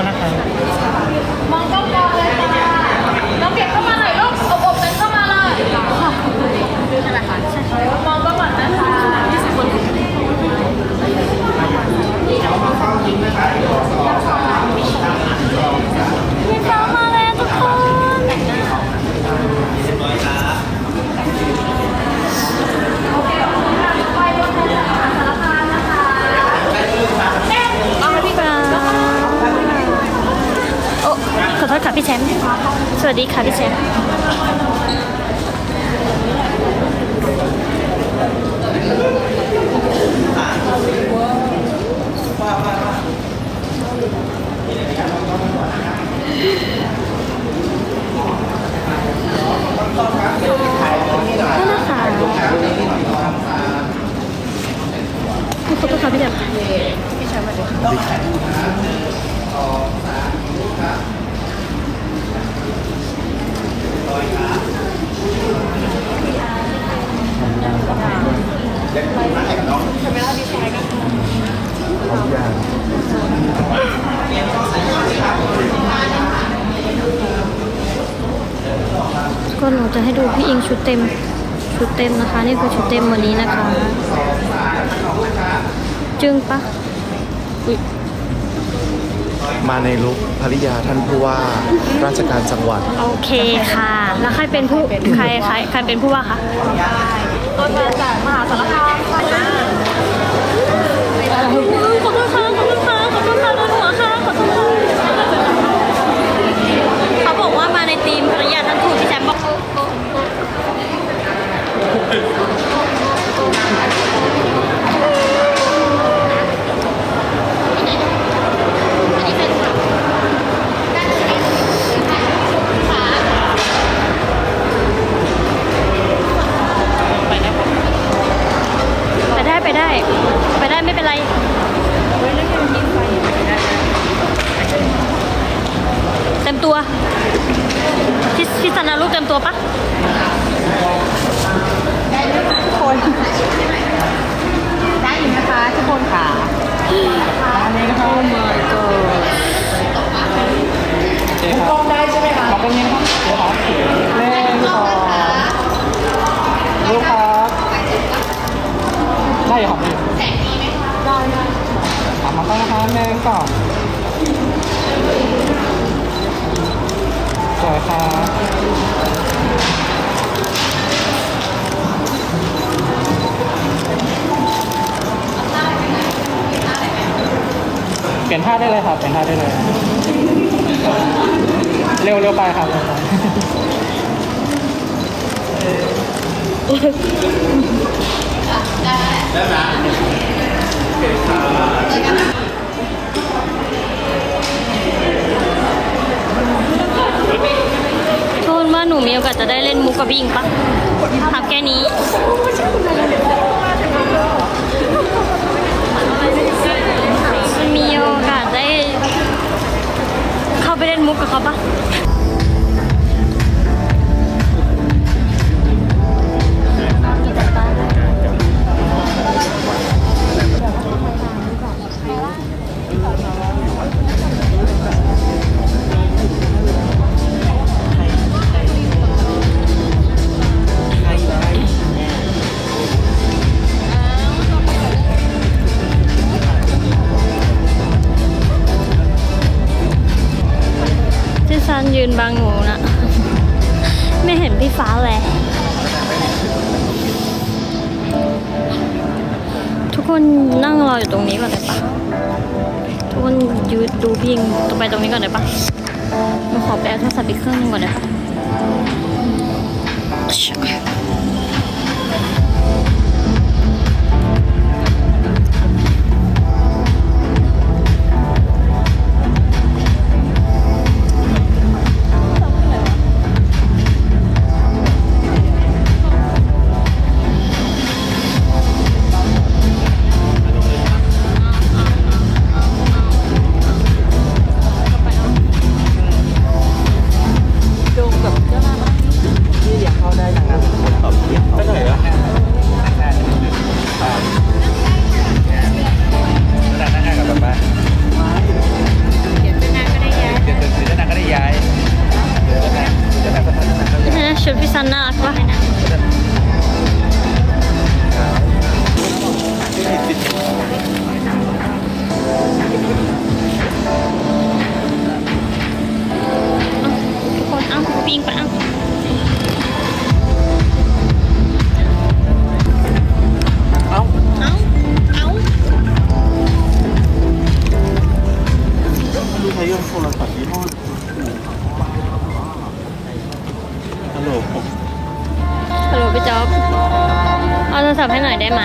ษนะคะ มองกล้องก่อนเลยค่ะน้องเก็บเข้ามาหน่อยลูกอบอบกันเข้ามาเลยใช่ไหมคะใช่มองกล้องก่อนนะคะยี่สิบคน พี่ฟ้ามาแล้วทุกคน เอาให้พี่ก่อน โอโทษค่ะพี่แชมป์สวัสดีค่ะพี่แชมป์นั่นนะค่ะขอโทษค่ะพี่แชมป์ ก็หนูจะให้ดูพี่อิงชุดเต็ม ชุดเต็มนะคะ นี่คือชุดเต็มวันนี้นะคะ จึงปะอุ๊ย มาในลุคภริยาท่านผู้ว่าราชการจังหวัด โอเคค่ะ แล้วใครเป็นผู้ใครใครใครเป็นผู้ว่าคะตัวแทนจากมหาสารคามค่ะ ไปได้ไปได้ ไปได้ไม่เป็นไรเต็มตัวพี่สันนาลูกเต็มตัวปะ ลี่ยนท่าได้เลยครับเปลี่ยนท่าได้เลย เร็วเร็วไปครับเร็วไปโทษว่าหนูมีโอกาสจะได้เล่นมุกกับพี่อิงปะถามแค่นี้ันยืนบังหนูนะ ไม่เห็นพี่ฟ้าเลย ทุกคนนั่งรออยู่ตรงนี้ก่อนได้ปะทุกคนยืนดูพี่อิงต่อไปตรงนี้ก่อนได้ปะหนูขอแปลโทรศัพท์อีกเครื่องนึงก่อนได้ปะ ศัให้หน่อยได้ไหม